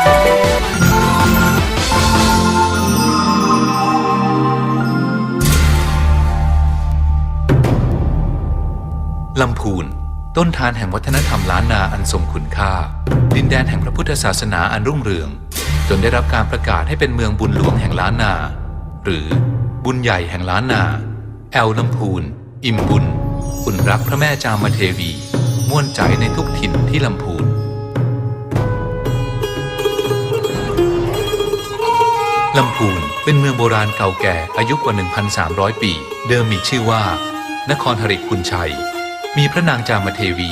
ลำพูน ต้นทานแห่งวัฒนธรรมล้านนาอันทรงคุณค่า ดินแดนแห่งพระพุทธศาสนาอันรุ่งเรือง จนได้รับการประกาศให้เป็นเมืองบุญหลวงแห่งล้านนา หรือบุญใหญ่แห่งล้านนา แอลลำพูน อิ่มบุญอุ่นรักพระแม่จามเทวี ม่วนใจในทุกถิ่นที่ลำพูน ลำพูนเป็นเมืองโบราณเก่าแก่อายุกว่า 1,300 ปี เดิมมีชื่อว่า นครหริพุนชัย มีพระนางจามเทวี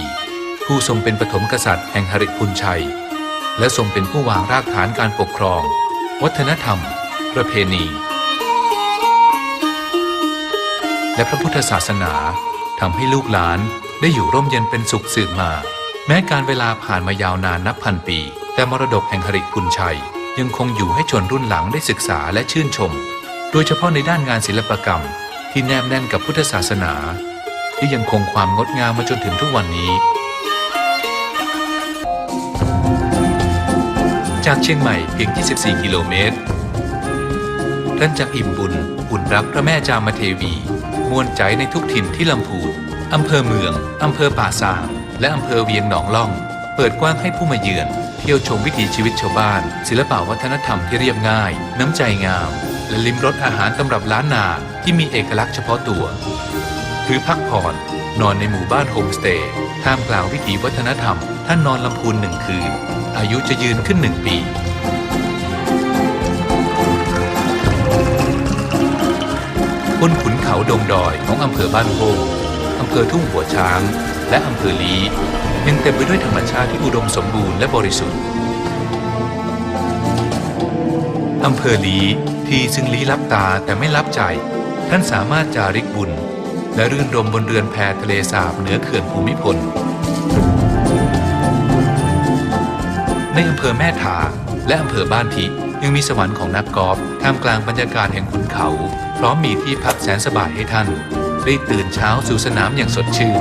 ผู้ทรงเป็นปฐมกษัตริย์แห่งหริพุนชัย และทรงเป็นผู้วางรากฐานการปกครอง วัฒนธรรม ประเพณี และพระพุทธศาสนาทำให้ลูกหลานได้อยู่ร่มเย็นเป็นสุขสืบมา แม้การเวลาผ่านมายาวนานนับพันปี แต่มรดกแห่งหริพุนชัย ยังคงอยู่ให้ชนรุ่นหลังได้ศึกษาและชื่นชม โดยเฉพาะในด้านงานศิลปกรรม ที่แนบแน่นกับพุทธศาสนา ที่ยังคงความงดงามมาจนถึงทุกวันนี้ จากเชียงใหม่เพียง 24 กิโลเมตรท่านจากอิ่มบุญอุ่นรักพระแม่จามเทวีมวนใจในทุกถิ่นที่ลำพูนอำเภอเมืองอำเภอป่าซางและอำเภอเวียงหนองล่อง เปิดกว้างให้ผู้มาเยือน เที่ยวชมวิถีชีวิตชาวบ้าน ศิลปวัฒนธรรมที่เรียบง่าย น้ำใจงาม และลิ้มรสอาหารตำรับล้านนาที่มีเอกลักษณ์เฉพาะตัวหรือพักผ่อนนอนในหมู่บ้านโฮมสเตย์ท่ามกลางวิถีวัฒนธรรม ท่านนอนลำพูนหนึ่งคืน อายุจะยืนขึ้นหนึ่งปีบนขุนเขาดงดอยของอำเภอบ้านโพงอำเภอทุ่งหัวช้าง และอำเภอลียังเต็มไปด้วยธรรมชาติที่อุดมสมบูรณ์และบริสุทธิ์อำเภอลีที่ซึ่งลี้ลับตาแต่ไม่ลับใจ ท่านสามารถจาริกบุญ และรื่นรมบนเรือนแพทะเลสาบเหนือเขื่อนภูมิพล ในอำเภอแม่ถาและอำเภอบ้านทิยังมีสวรรค์ของนักกอล์ฟท่ามกลางบรรยากาศแห่งขุนเขา พร้อมมีที่พักแสนสบายให้ท่าน ได้ตื่นเช้าสู่สนามอย่างสดชื่น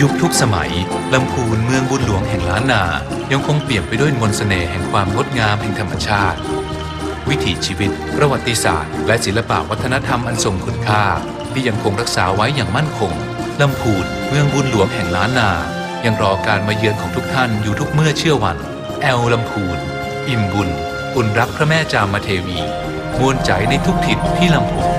ยุคทุกสมัยลำพูนเมืองบุญหลวงแห่งล้านนา ยังคงเปี่ยมไปด้วยมนต์เสน่ห์แห่งความงดงามแห่งธรรมชาติ วิถีชีวิต ประวัติศาสตร์ และศิลปวัฒนธรรมอันทรงคุณค่า ที่ยังคงรักษาไว้อย่างมั่นคงลำพูนเมืองบุญหลวงแห่งล้านนา ยังรอการมาเยือนของทุกท่านอยู่ทุกเมื่อเชื่อวัน แอลลำพูนอิ่มบุญอุ่นรักพระแม่จามเทวีมวลใจในทุกถิ่นที่ลำพูน